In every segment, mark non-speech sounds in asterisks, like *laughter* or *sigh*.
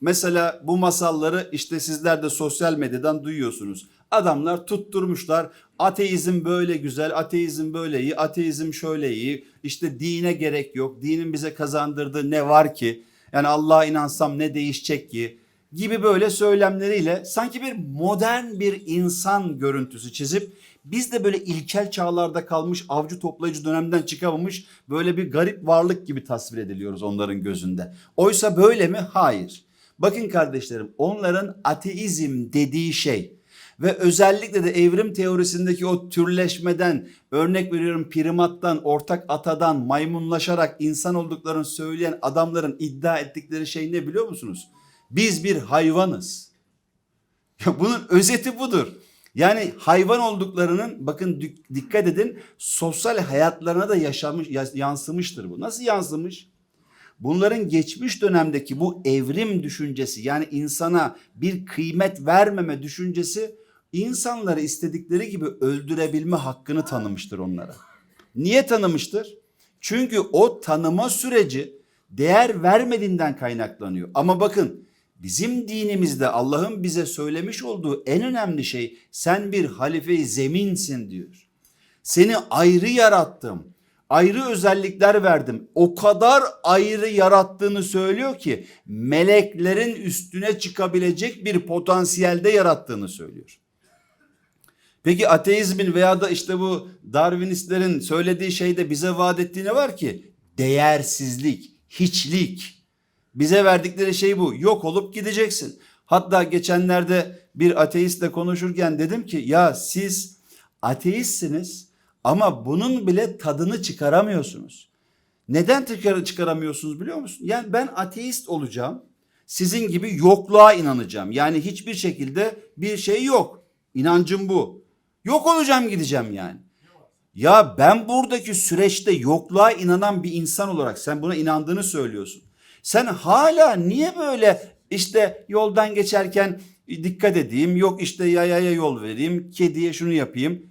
Mesela bu masalları işte sizler de sosyal medyadan duyuyorsunuz. Adamlar tutturmuşlar ateizm böyle güzel, ateizm böyle iyi, ateizm şöyle iyi. İşte dine gerek yok, dinin bize kazandırdığı ne var ki? Yani Allah'a inansam ne değişecek ki? Gibi böyle söylemleriyle sanki bir modern bir insan görüntüsü çizip biz de böyle ilkel çağlarda kalmış avcı toplayıcı dönemden çıkamamış böyle bir garip varlık gibi tasvir ediliyoruz onların gözünde. Oysa böyle mi? Hayır. Bakın kardeşlerim onların ateizm dediği şey ve özellikle de evrim teorisindeki o türleşmeden örnek veriyorum primattan, ortak atadan maymunlaşarak insan olduklarını söyleyen adamların iddia ettikleri şey ne biliyor musunuz? Biz bir hayvanız. *laughs* Ya bunun özeti budur. Yani hayvan olduklarının bakın dik- dikkat edin sosyal hayatlarına da yaşamış yansımıştır bu. Nasıl yansımış? Bunların geçmiş dönemdeki bu evrim düşüncesi yani insana bir kıymet vermeme düşüncesi insanları istedikleri gibi öldürebilme hakkını tanımıştır onlara. Niye tanımıştır? Çünkü o tanıma süreci değer vermediğinden kaynaklanıyor. Ama bakın bizim dinimizde Allah'ın bize söylemiş olduğu en önemli şey sen bir halife-i zeminsin diyor. Seni ayrı yarattım. Ayrı özellikler verdim. O kadar ayrı yarattığını söylüyor ki meleklerin üstüne çıkabilecek bir potansiyelde yarattığını söylüyor. Peki ateizmin veya da işte bu Darwinistlerin söylediği şeyde bize vaat ettiği ne var ki? Değersizlik, hiçlik. Bize verdikleri şey bu. Yok olup gideceksin. Hatta geçenlerde bir ateistle konuşurken dedim ki ya siz ateistsiniz ama bunun bile tadını çıkaramıyorsunuz. Neden çıkar çıkaramıyorsunuz biliyor musun? Yani ben ateist olacağım. Sizin gibi yokluğa inanacağım. Yani hiçbir şekilde bir şey yok. İnancım bu. Yok olacağım gideceğim yani. Ya ben buradaki süreçte yokluğa inanan bir insan olarak sen buna inandığını söylüyorsun. Sen hala niye böyle işte yoldan geçerken dikkat edeyim, yok işte yayaya yol vereyim, kediye şunu yapayım.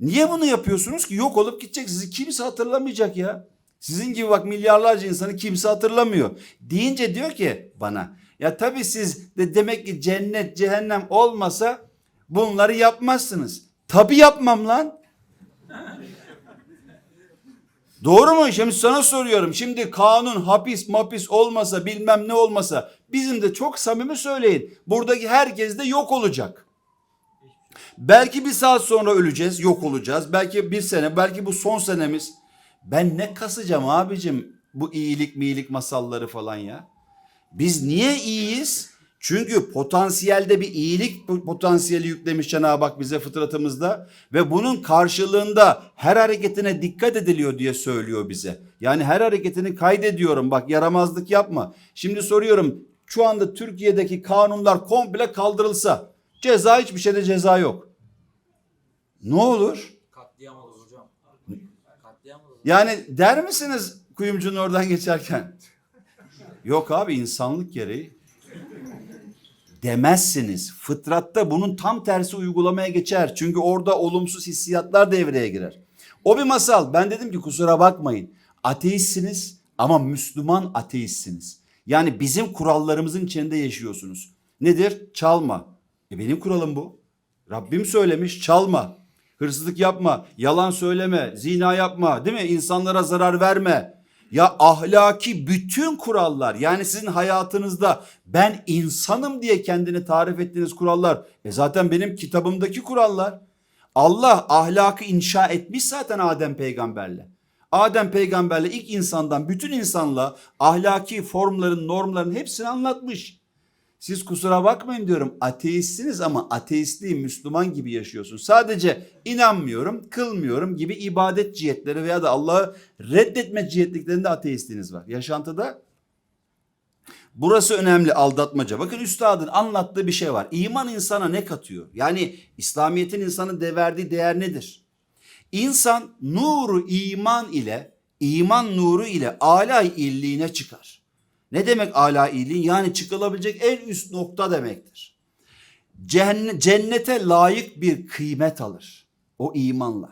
Niye bunu yapıyorsunuz ki? Yok olup gidecek. Sizi kimse hatırlamayacak ya. Sizin gibi bak milyarlarca insanı kimse hatırlamıyor. Deyince diyor ki bana ya tabii siz de demek ki cennet cehennem olmasa bunları yapmazsınız. Tabii yapmam lan. *laughs* Doğru mu? Şimdi sana soruyorum. Şimdi kanun hapis mapis olmasa bilmem ne olmasa bizim de çok samimi söyleyin. Buradaki herkes de yok olacak. Belki bir saat sonra öleceğiz, yok olacağız. Belki bir sene, belki bu son senemiz. Ben ne kasacağım abicim bu iyilik miyilik masalları falan ya. Biz niye iyiyiz? Çünkü potansiyelde bir iyilik potansiyeli yüklemiş Cenab-ı Hak bize fıtratımızda ve bunun karşılığında her hareketine dikkat ediliyor diye söylüyor bize. Yani her hareketini kaydediyorum bak yaramazlık yapma. Şimdi soruyorum şu anda Türkiye'deki kanunlar komple kaldırılsa ceza hiçbir şeyde ceza yok. Ne olur? Katliam olur hocam. Katliam olur. Yani der misiniz kuyumcunun oradan geçerken? Yok abi insanlık gereği. Demezsiniz. Fıtratta bunun tam tersi uygulamaya geçer. Çünkü orada olumsuz hissiyatlar devreye girer. O bir masal. Ben dedim ki kusura bakmayın. Ateistsiniz ama Müslüman ateistsiniz. Yani bizim kurallarımızın içinde yaşıyorsunuz. Nedir? Çalma. E benim kuralım bu. Rabbim söylemiş çalma. Hırsızlık yapma, yalan söyleme, zina yapma, değil mi? İnsanlara zarar verme. Ya ahlaki bütün kurallar yani sizin hayatınızda ben insanım diye kendini tarif ettiğiniz kurallar. E zaten benim kitabımdaki kurallar. Allah ahlakı inşa etmiş zaten Adem peygamberle. Adem peygamberle ilk insandan bütün insanla ahlaki formların, normların hepsini anlatmış. Siz kusura bakmayın diyorum ateistsiniz ama ateistliği Müslüman gibi yaşıyorsun. Sadece inanmıyorum, kılmıyorum gibi ibadet cihetleri veya da Allah'ı reddetme cihetliklerinde ateistliğiniz var. Yaşantıda burası önemli aldatmaca. Bakın üstadın anlattığı bir şey var. İman insana ne katıyor? Yani İslamiyet'in insanın de verdiği değer nedir? İnsan nuru iman ile, iman nuru ile alay illiğine çıkar. Ne demek ala iyiliğin? Yani çıkılabilecek en üst nokta demektir. Cennet, cennete layık bir kıymet alır. O imanla.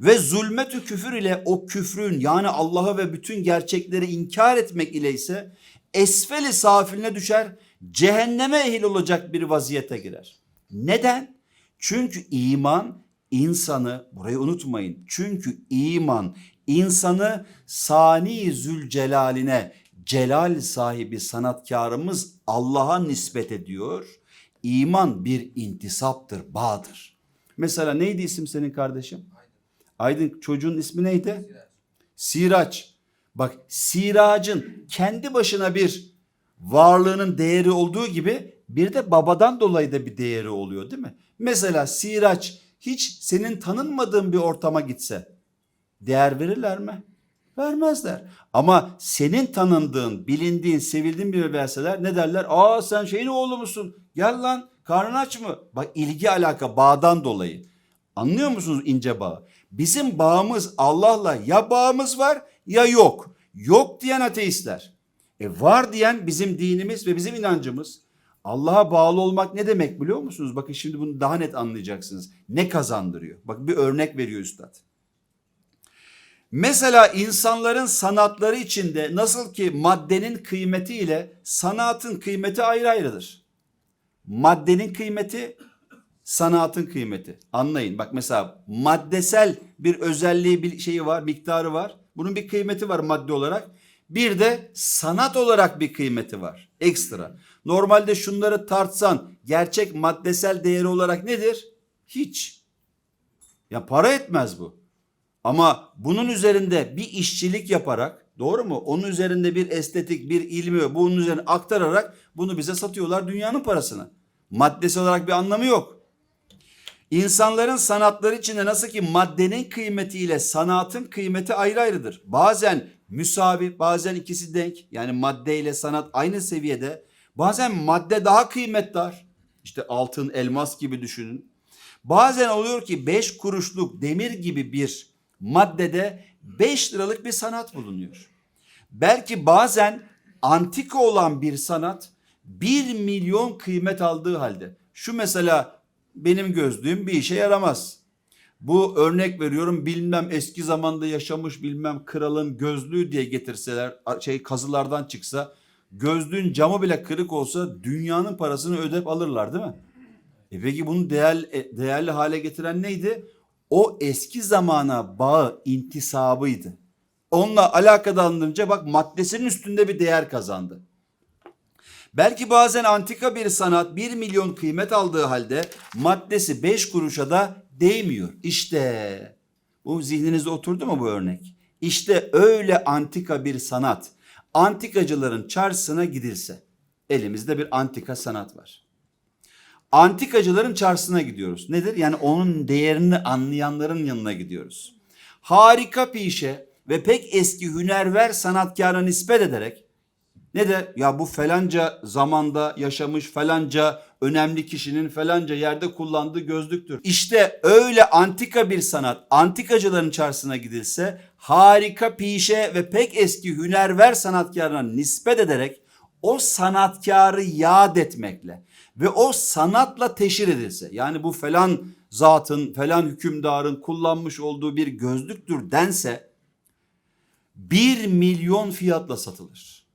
Ve zulmetü küfür ile o küfrün yani Allah'ı ve bütün gerçekleri inkar etmek ile ise esfeli safiline düşer. cehenneme ehil olacak bir vaziyete girer. Neden? Çünkü iman insanı, burayı unutmayın. Çünkü iman insanı sani zülcelaline, celal sahibi sanatkarımız Allah'a nispet ediyor. İman bir intisaptır, bağdır. Mesela neydi isim senin kardeşim? Aydın çocuğun ismi neydi? Siraç. Bak Siracın kendi başına bir varlığının değeri olduğu gibi bir de babadan dolayı da bir değeri oluyor değil mi? Mesela Siraç hiç senin tanınmadığın bir ortama gitse değer verirler mi? Vermezler. Ama senin tanındığın, bilindiğin, sevildiğin bir verseler ne derler? Aa sen şeyin oğlu musun? Gel lan karnın aç mı? Bak ilgi alaka bağdan dolayı. Anlıyor musunuz ince bağı? Bizim bağımız Allah'la ya bağımız var ya yok. Yok diyen ateistler. E var diyen bizim dinimiz ve bizim inancımız. Allah'a bağlı olmak ne demek biliyor musunuz? Bakın şimdi bunu daha net anlayacaksınız. Ne kazandırıyor? Bak bir örnek veriyor üstad. Mesela insanların sanatları içinde nasıl ki maddenin kıymeti ile sanatın kıymeti ayrı ayrıdır. Maddenin kıymeti sanatın kıymeti. Anlayın. Bak mesela maddesel bir özelliği bir şeyi var, miktarı var. Bunun bir kıymeti var madde olarak. Bir de sanat olarak bir kıymeti var. Ekstra. Normalde şunları tartsan gerçek maddesel değeri olarak nedir? Hiç. Ya para etmez bu. Ama bunun üzerinde bir işçilik yaparak doğru mu? Onun üzerinde bir estetik, bir ilmi bunun üzerine aktararak bunu bize satıyorlar dünyanın parasını. Maddesi olarak bir anlamı yok. İnsanların sanatları içinde nasıl ki maddenin kıymetiyle sanatın kıymeti ayrı ayrıdır. Bazen müsavi, bazen ikisi denk. Yani madde ile sanat aynı seviyede. Bazen madde daha kıymetdar. İşte altın, elmas gibi düşünün. Bazen oluyor ki 5 kuruşluk demir gibi bir maddede 5 liralık bir sanat bulunuyor. Belki bazen antika olan bir sanat 1 milyon kıymet aldığı halde. Şu mesela benim gözlüğüm bir işe yaramaz. Bu örnek veriyorum bilmem eski zamanda yaşamış bilmem kralın gözlüğü diye getirseler şey kazılardan çıksa gözlüğün camı bile kırık olsa dünyanın parasını ödep alırlar değil mi? E peki bunu değer, değerli hale getiren neydi? O eski zamana bağı intisabıydı. Onunla alakadandırınca bak maddesinin üstünde bir değer kazandı. Belki bazen antika bir sanat 1 milyon kıymet aldığı halde maddesi 5 kuruşa da değmiyor. İşte bu zihninizde oturdu mu bu örnek? İşte öyle antika bir sanat antikacıların çarşısına gidilse elimizde bir antika sanat var. Antikacıların çarşısına gidiyoruz. Nedir? Yani onun değerini anlayanların yanına gidiyoruz. Harika pişe ve pek eski hünerver sanatkara nispet ederek ne de ya bu falanca zamanda yaşamış falanca önemli kişinin falanca yerde kullandığı gözlüktür. İşte öyle antika bir sanat antikacıların çarşısına gidilse harika pişe ve pek eski hünerver sanatkarına nispet ederek o sanatkarı yad etmekle ve o sanatla teşhir edilse yani bu falan zatın falan hükümdarın kullanmış olduğu bir gözlüktür dense bir milyon fiyatla satılır.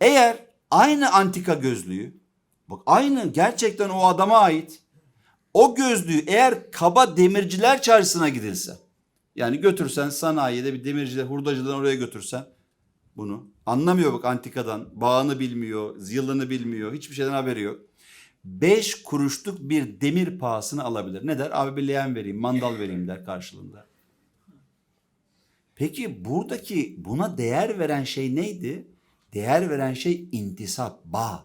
Eğer aynı antika gözlüğü bak aynı gerçekten o adama ait o gözlüğü eğer kaba demirciler çarşısına gidilse yani götürsen sanayide bir demirciler hurdacıdan oraya götürsen bunu anlamıyor bak antikadan bağını bilmiyor yılını bilmiyor hiçbir şeyden haberi yok. 5 kuruşluk bir demir pahasını alabilir. Ne der? Abi bir leğen vereyim, mandal vereyim der karşılığında. Peki buradaki buna değer veren şey neydi? Değer veren şey intisap, bağ.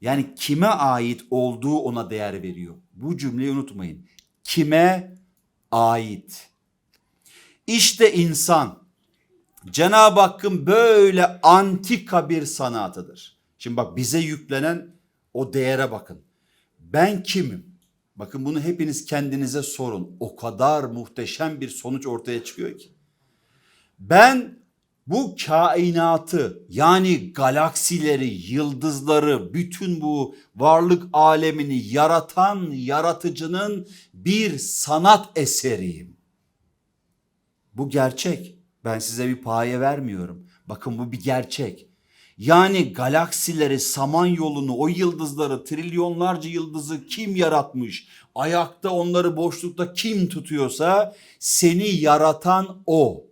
Yani kime ait olduğu ona değer veriyor. Bu cümleyi unutmayın. Kime ait? İşte insan Cenab-ı Hakk'ın böyle antika bir sanatıdır. Şimdi bak bize yüklenen o değere bakın. Ben kimim? Bakın bunu hepiniz kendinize sorun. O kadar muhteşem bir sonuç ortaya çıkıyor ki. Ben bu kainatı yani galaksileri, yıldızları, bütün bu varlık alemini yaratan yaratıcının bir sanat eseriyim. Bu gerçek. Ben size bir paye vermiyorum. Bakın bu bir gerçek. Yani galaksileri, samanyolunu, o yıldızları, trilyonlarca yıldızı kim yaratmış? Ayakta onları boşlukta kim tutuyorsa seni yaratan o.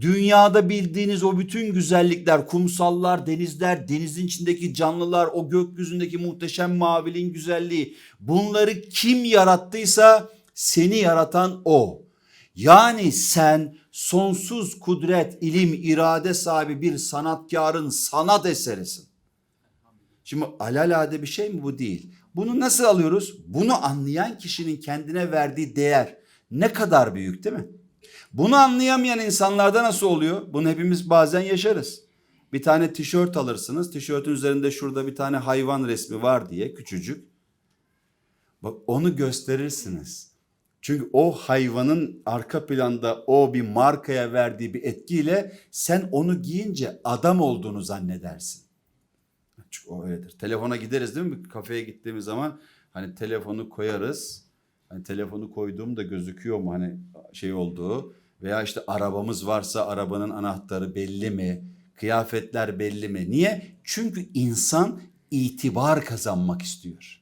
Dünyada bildiğiniz o bütün güzellikler, kumsallar, denizler, denizin içindeki canlılar, o gökyüzündeki muhteşem maviliğin güzelliği. Bunları kim yarattıysa seni yaratan o. Yani sen sonsuz kudret, ilim, irade sahibi bir sanatkarın sanat eserisin. Şimdi alalade bir şey mi bu değil. Bunu nasıl alıyoruz? Bunu anlayan kişinin kendine verdiği değer ne kadar büyük değil mi? Bunu anlayamayan insanlarda nasıl oluyor? Bunu hepimiz bazen yaşarız. Bir tane tişört alırsınız. Tişörtün üzerinde şurada bir tane hayvan resmi var diye küçücük. Bak onu gösterirsiniz. Çünkü o hayvanın arka planda o bir markaya verdiği bir etkiyle sen onu giyince adam olduğunu zannedersin. Çünkü o öyledir. Telefona gideriz değil mi? Kafeye gittiğimiz zaman hani telefonu koyarız. Hani telefonu koyduğum da gözüküyor mu hani şey olduğu veya işte arabamız varsa arabanın anahtarı belli mi? Kıyafetler belli mi? Niye? Çünkü insan itibar kazanmak istiyor.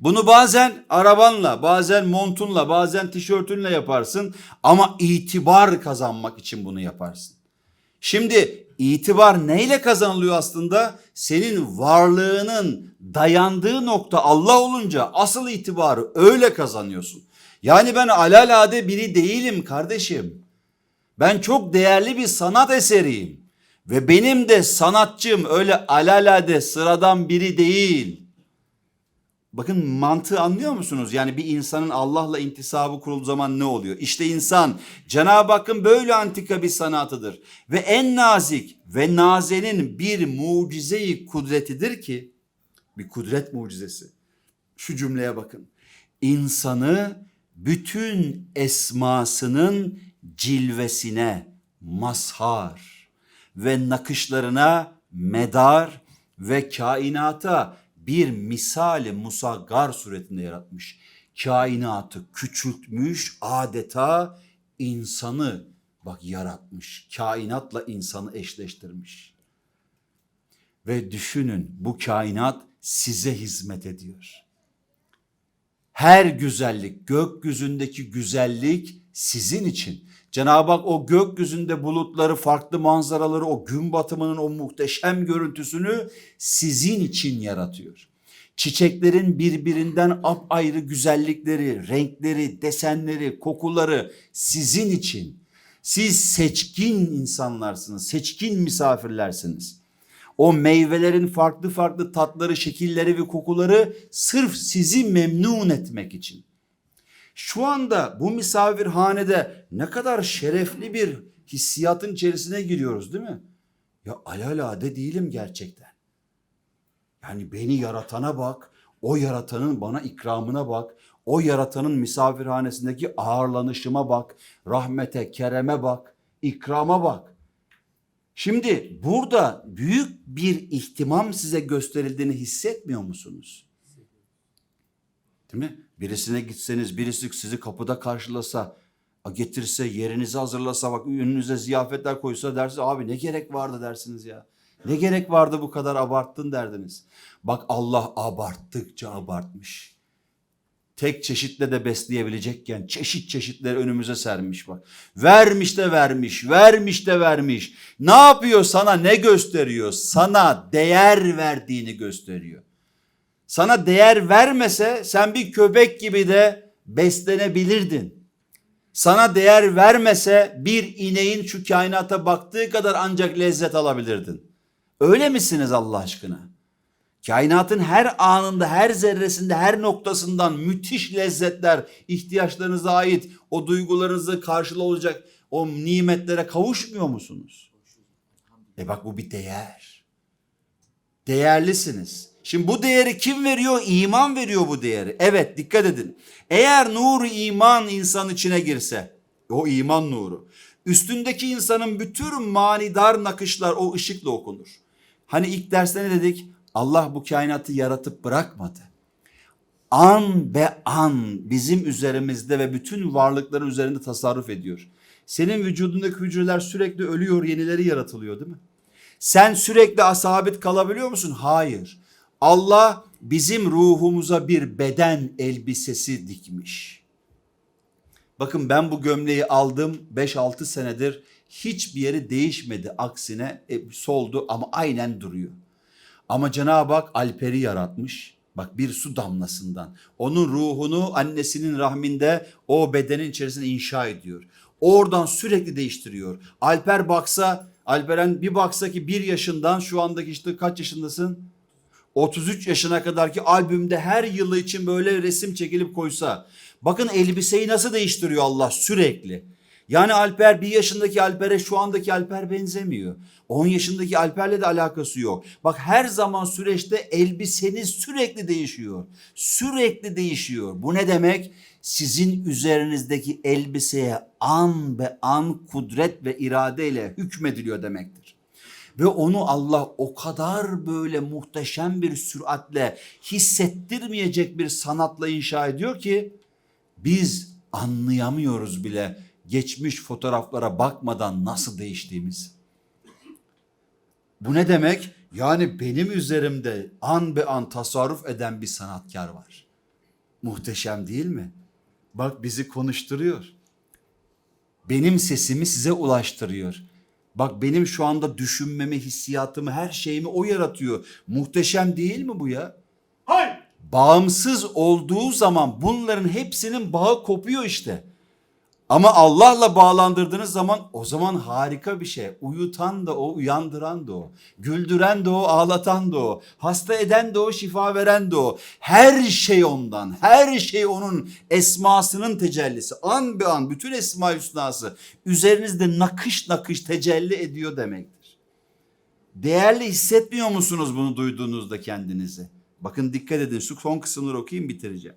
Bunu bazen arabanla, bazen montunla, bazen tişörtünle yaparsın ama itibar kazanmak için bunu yaparsın. Şimdi itibar neyle kazanılıyor aslında? Senin varlığının dayandığı nokta Allah olunca asıl itibarı öyle kazanıyorsun. Yani ben alalade biri değilim kardeşim. Ben çok değerli bir sanat eseriyim. Ve benim de sanatçım öyle alalade sıradan biri değil. Bakın mantığı anlıyor musunuz? Yani bir insanın Allah'la intisabı kurulduğu zaman ne oluyor? İşte insan Cenab-ı Hakk'ın böyle antika bir sanatıdır. Ve en nazik ve nazenin bir mucizeyi kudretidir ki bir kudret mucizesi. Şu cümleye bakın. İnsanı bütün esmasının cilvesine mazhar ve nakışlarına medar ve kainata bir misali musaggar suretinde yaratmış. Kainatı küçültmüş adeta insanı bak yaratmış. Kainatla insanı eşleştirmiş. Ve düşünün bu kainat size hizmet ediyor. Her güzellik, gökyüzündeki güzellik sizin için. Cenab-ı Hak o gökyüzünde bulutları, farklı manzaraları, o gün batımının o muhteşem görüntüsünü sizin için yaratıyor. Çiçeklerin birbirinden apayrı güzellikleri, renkleri, desenleri, kokuları sizin için. Siz seçkin insanlarsınız, seçkin misafirlersiniz. O meyvelerin farklı farklı tatları, şekilleri ve kokuları sırf sizi memnun etmek için. Şu anda bu misafirhanede ne kadar şerefli bir hissiyatın içerisine giriyoruz değil mi? Ya alalade değilim gerçekten. Yani beni yaratana bak, o yaratanın bana ikramına bak, o yaratanın misafirhanesindeki ağırlanışıma bak, rahmete, kereme bak, ikrama bak. Şimdi burada büyük bir ihtimam size gösterildiğini hissetmiyor musunuz? Değil mi? Birisine gitseniz birisi sizi kapıda karşılasa, getirse yerinizi hazırlasa bak önünüze ziyafetler koysa derse abi ne gerek vardı dersiniz ya. Ne gerek vardı bu kadar abarttın derdiniz. Bak Allah abarttıkça abartmış. Tek çeşitle de besleyebilecekken çeşit çeşitleri önümüze sermiş bak. Vermiş de vermiş, vermiş de vermiş. Ne yapıyor sana ne gösteriyor? Sana değer verdiğini gösteriyor. Sana değer vermese sen bir köpek gibi de beslenebilirdin. Sana değer vermese bir ineğin şu kainata baktığı kadar ancak lezzet alabilirdin. Öyle misiniz Allah aşkına? Kainatın her anında, her zerresinde, her noktasından müthiş lezzetler, ihtiyaçlarınıza ait o duygularınızı karşıla olacak o nimetlere kavuşmuyor musunuz? E bak bu bir değer. Değerlisiniz. Şimdi bu değeri kim veriyor? İman veriyor bu değeri. Evet dikkat edin. Eğer nuru iman insan içine girse, o iman nuru. Üstündeki insanın bütün manidar nakışlar o ışıkla okunur. Hani ilk derste ne dedik? Allah bu kainatı yaratıp bırakmadı. An be an bizim üzerimizde ve bütün varlıkların üzerinde tasarruf ediyor. Senin vücudundaki hücreler sürekli ölüyor, yenileri yaratılıyor değil mi? Sen sürekli sabit kalabiliyor musun? Hayır. Allah bizim ruhumuza bir beden elbisesi dikmiş. Bakın ben bu gömleği aldım 5-6 senedir hiçbir yeri değişmedi. Aksine e, soldu ama aynen duruyor. Ama Cenab-ı Hak Alper'i yaratmış. Bak bir su damlasından. Onun ruhunu annesinin rahminde o bedenin içerisinde inşa ediyor. Oradan sürekli değiştiriyor. Alper baksa, Alperen bir baksa ki bir yaşından şu andaki işte kaç yaşındasın? 33 yaşına kadarki albümde her yılı için böyle resim çekilip koysa. Bakın elbiseyi nasıl değiştiriyor Allah sürekli. Yani Alper bir yaşındaki Alper'e şu andaki Alper benzemiyor. 10 yaşındaki Alper'le de alakası yok. Bak her zaman süreçte elbiseniz sürekli değişiyor. Sürekli değişiyor. Bu ne demek? Sizin üzerinizdeki elbiseye an be an kudret ve iradeyle hükmediliyor demektir. Ve onu Allah o kadar böyle muhteşem bir süratle hissettirmeyecek bir sanatla inşa ediyor ki biz anlayamıyoruz bile geçmiş fotoğraflara bakmadan nasıl değiştiğimiz. Bu ne demek? Yani benim üzerimde an be an tasarruf eden bir sanatkar var. Muhteşem değil mi? Bak bizi konuşturuyor. Benim sesimi size ulaştırıyor. Bak benim şu anda düşünmemi, hissiyatımı, her şeyimi o yaratıyor. Muhteşem değil mi bu ya? Hayır. Bağımsız olduğu zaman bunların hepsinin bağı kopuyor işte. Ama Allah'la bağlandırdığınız zaman o zaman harika bir şey. Uyutan da o, uyandıran da o. Güldüren de o, ağlatan da o. Hasta eden de o, şifa veren de o. Her şey ondan. Her şey onun esmasının tecellisi. An be an bütün esma hüsnası üzerinizde nakış nakış tecelli ediyor demektir. Değerli hissetmiyor musunuz bunu duyduğunuzda kendinizi? Bakın dikkat edin şu son kısımları okuyayım bitireceğim.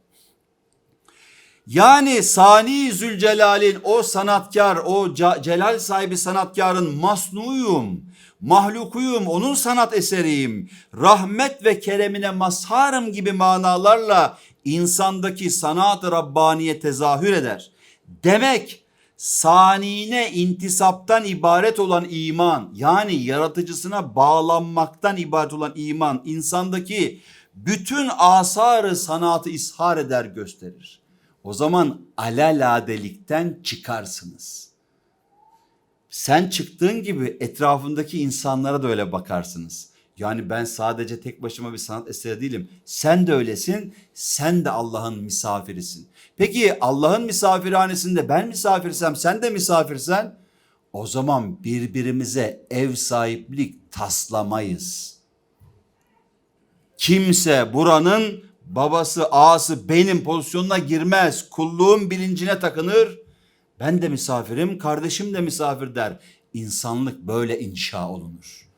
Yani Sani Zülcelal'in o sanatkar, o celal sahibi sanatkarın masnuyum, mahlukuyum, onun sanat eseriyim, rahmet ve keremine mazharım gibi manalarla insandaki sanat-ı Rabbaniye tezahür eder. Demek sanine intisaptan ibaret olan iman yani yaratıcısına bağlanmaktan ibaret olan iman insandaki bütün asarı sanatı ishar eder gösterir. O zaman alaladelikten çıkarsınız. Sen çıktığın gibi etrafındaki insanlara da öyle bakarsınız. Yani ben sadece tek başıma bir sanat eseri değilim. Sen de öylesin. Sen de Allah'ın misafirisin. Peki Allah'ın misafirhanesinde ben misafirsem sen de misafirsen o zaman birbirimize ev sahiplik taslamayız. Kimse buranın babası, ağası benim pozisyonuna girmez. Kulluğun bilincine takınır. Ben de misafirim, kardeşim de misafir der. İnsanlık böyle inşa olunur.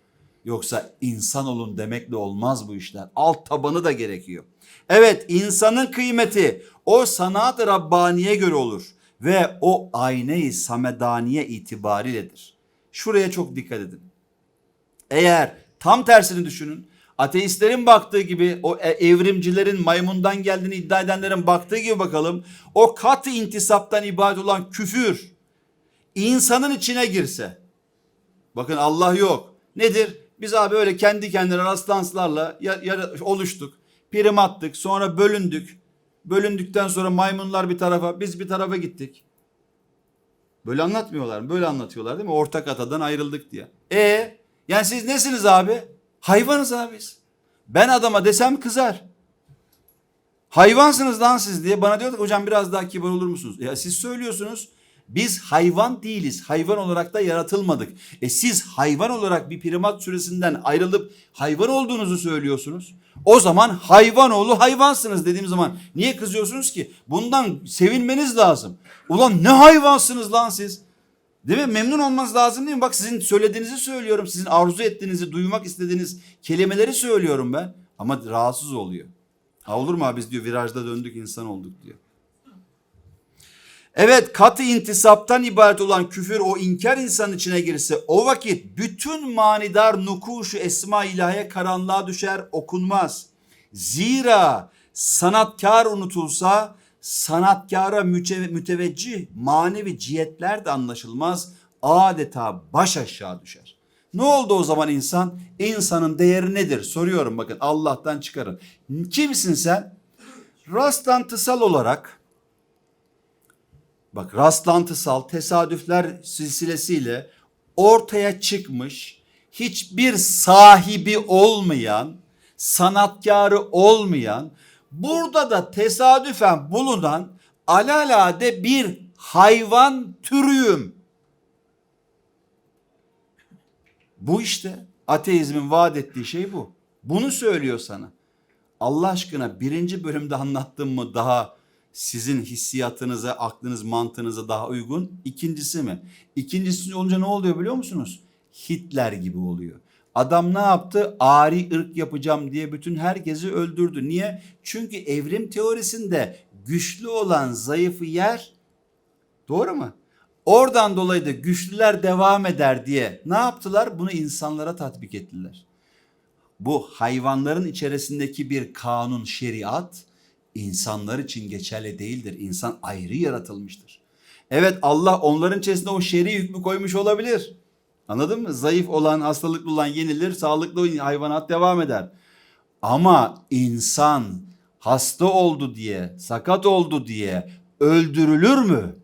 Yoksa insan olun demekle olmaz bu işler. Alt tabanı da gerekiyor. Evet insanın kıymeti o sanat-ı Rabbaniye göre olur. Ve o ayne-i samedaniye itibariyledir. Şuraya çok dikkat edin. Eğer tam tersini düşünün. Ateistlerin baktığı gibi o e- evrimcilerin maymundan geldiğini iddia edenlerin baktığı gibi bakalım. O katı intisaptan ibaret olan küfür insanın içine girse. Bakın Allah yok. Nedir? Biz abi öyle kendi kendine rastlanslarla oluştuk. Prim attık sonra bölündük. Bölündükten sonra maymunlar bir tarafa biz bir tarafa gittik. Böyle anlatmıyorlar mı? Böyle anlatıyorlar değil mi? Ortak atadan ayrıldık diye. E yani siz nesiniz abi? Hayvanız abi biz. Ben adama desem kızar. Hayvansınız lan siz diye bana diyor ki hocam biraz daha kibar olur musunuz? Ya siz söylüyorsunuz. Biz hayvan değiliz. Hayvan olarak da yaratılmadık. E siz hayvan olarak bir primat süresinden ayrılıp hayvan olduğunuzu söylüyorsunuz. O zaman hayvanoğlu hayvansınız dediğim zaman niye kızıyorsunuz ki? Bundan sevinmeniz lazım. Ulan ne hayvansınız lan siz? Değil mi? Memnun olmanız lazım değil mi? Bak sizin söylediğinizi söylüyorum. Sizin arzu ettiğinizi, duymak istediğiniz kelimeleri söylüyorum ben. Ama rahatsız oluyor. Ha olur mu abi biz diyor virajda döndük insan olduk diyor. Evet katı intisaptan ibaret olan küfür o inkar insanın içine girse o vakit bütün manidar nukuşu esma ilahiye karanlığa düşer okunmaz. Zira sanatkar unutulsa sanatkara müte- müteveccih manevi cihetler de anlaşılmaz adeta baş aşağı düşer. Ne oldu o zaman insan? İnsanın değeri nedir? Soruyorum bakın Allah'tan çıkarın. Kimsin sen? Rastlantısal olarak bak rastlantısal tesadüfler silsilesiyle ortaya çıkmış hiçbir sahibi olmayan, sanatkarı olmayan, burada da tesadüfen bulunan alalade bir hayvan türüyüm. Bu işte ateizmin vaat ettiği şey bu. Bunu söylüyor sana. Allah aşkına birinci bölümde anlattığım mı daha sizin hissiyatınıza, aklınız, mantığınıza daha uygun? İkincisi mi? İkincisi olunca ne oluyor biliyor musunuz? Hitler gibi oluyor. Adam ne yaptı? Ari ırk yapacağım diye bütün herkesi öldürdü. Niye? Çünkü evrim teorisinde güçlü olan zayıfı yer. Doğru mu? Oradan dolayı da güçlüler devam eder diye ne yaptılar? Bunu insanlara tatbik ettiler. Bu hayvanların içerisindeki bir kanun, şeriat insanlar için geçerli değildir. İnsan ayrı yaratılmıştır. Evet Allah onların içerisinde o şer'i hükmü koymuş olabilir. Anladın mı? Zayıf olan, hastalıklı olan yenilir, sağlıklı hayvanat devam eder. Ama insan hasta oldu diye, sakat oldu diye öldürülür mü?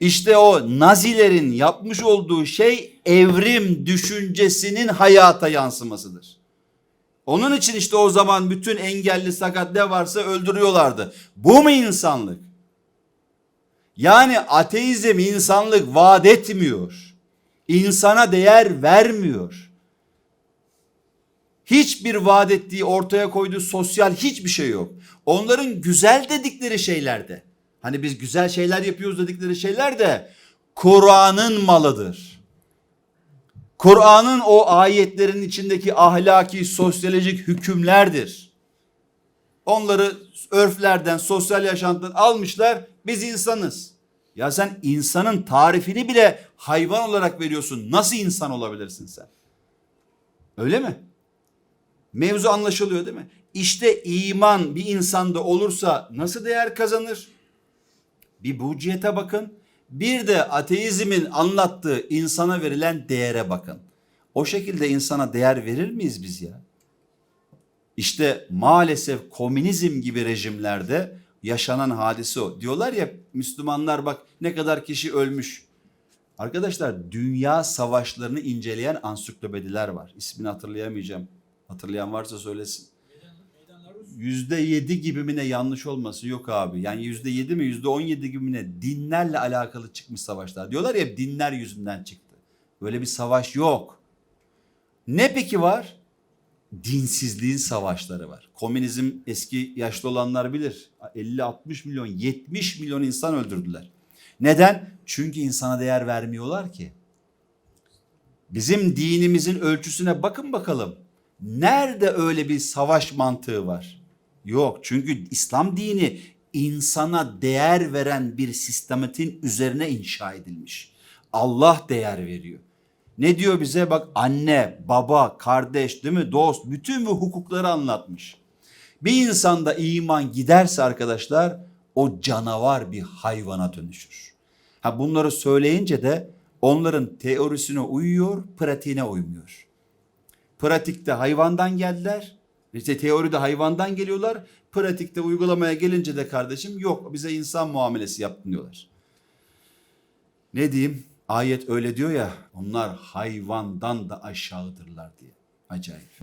İşte o Nazilerin yapmış olduğu şey evrim düşüncesinin hayata yansımasıdır. Onun için işte o zaman bütün engelli sakat ne varsa öldürüyorlardı. Bu mu insanlık? Yani ateizm insanlık vaat etmiyor. İnsana değer vermiyor. Hiçbir vaat ettiği ortaya koyduğu sosyal hiçbir şey yok. Onların güzel dedikleri şeylerde. Hani biz güzel şeyler yapıyoruz dedikleri şeyler de Kur'an'ın malıdır. Kur'an'ın o ayetlerin içindeki ahlaki, sosyolojik hükümlerdir. Onları örflerden, sosyal yaşantıdan almışlar. Biz insanız. Ya sen insanın tarifini bile hayvan olarak veriyorsun. Nasıl insan olabilirsin sen? Öyle mi? Mevzu anlaşılıyor değil mi? İşte iman bir insanda olursa nasıl değer kazanır? Bir bu cihete bakın. Bir de ateizmin anlattığı insana verilen değere bakın. O şekilde insana değer verir miyiz biz ya? İşte maalesef komünizm gibi rejimlerde yaşanan hadise o. Diyorlar ya Müslümanlar bak ne kadar kişi ölmüş. Arkadaşlar dünya savaşlarını inceleyen ansiklopediler var. İsmini hatırlayamayacağım. Hatırlayan varsa söylesin. Yüzde yedi gibi mi ne yanlış olması yok abi. Yani yüzde yedi mi yüzde on yedi gibi mi ne dinlerle alakalı çıkmış savaşlar. Diyorlar ya dinler yüzünden çıktı. Böyle bir savaş yok. Ne peki var? Dinsizliğin savaşları var. Komünizm eski yaşlı olanlar bilir. 50-60 milyon 70 milyon insan öldürdüler. Neden? Çünkü insana değer vermiyorlar ki. Bizim dinimizin ölçüsüne bakın bakalım. Nerede öyle bir savaş mantığı var? Yok çünkü İslam dini insana değer veren bir sistematin üzerine inşa edilmiş. Allah değer veriyor. Ne diyor bize? Bak anne, baba, kardeş değil mi? Dost bütün bu hukukları anlatmış. Bir insanda iman giderse arkadaşlar o canavar bir hayvana dönüşür. Ha bunları söyleyince de onların teorisine uyuyor, pratiğine uymuyor. Pratikte hayvandan geldiler. İşte teoride hayvandan geliyorlar. Pratikte uygulamaya gelince de kardeşim yok bize insan muamelesi yaptın diyorlar. Ne diyeyim? Ayet öyle diyor ya onlar hayvandan da aşağıdırlar diye. Acayip.